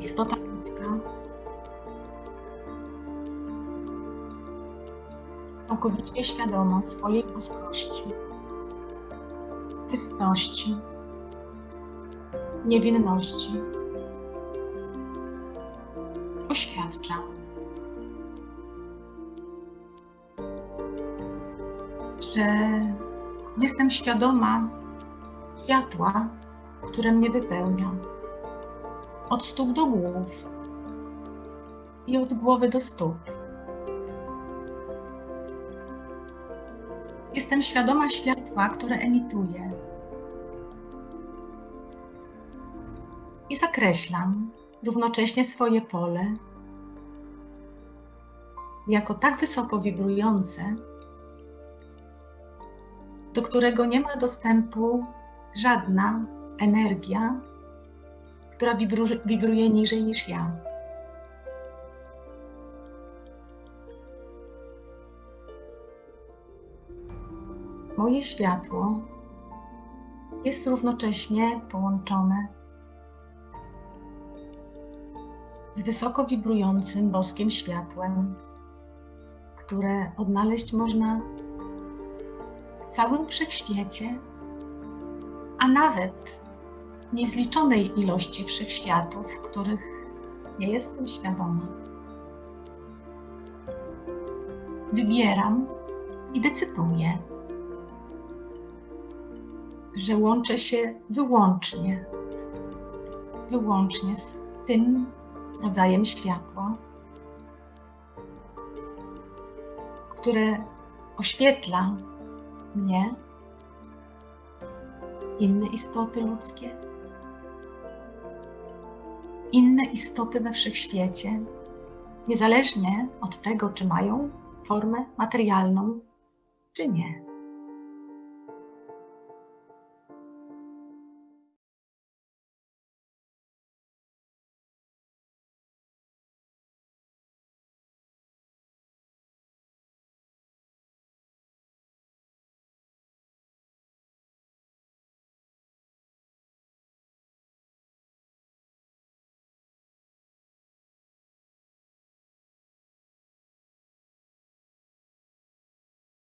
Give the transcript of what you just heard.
istota ludzka. Całkowicie świadoma swojej boskości, czystości, niewinności, oświadcza, że jestem świadoma światła, które mnie wypełnia od stóp do głów i od głowy do stóp. Jestem świadoma światła, które emituję. I zakreślam równocześnie swoje pole jako tak wysoko wibrujące, do którego nie ma dostępu żadna energia, która wibru, wibruje niżej niż ja. Moje światło jest równocześnie połączone z wysoko wibrującym boskim światłem, które odnaleźć można w całym wszechświecie, a nawet niezliczonej ilości wszechświatów, których nie jestem świadoma. Wybieram i decyduję, że łączę się wyłącznie, wyłącznie z tym rodzajem światła, które oświetla mnie, inne istoty ludzkie, inne istoty we wszechświecie, niezależnie od tego, czy mają formę materialną, czy nie.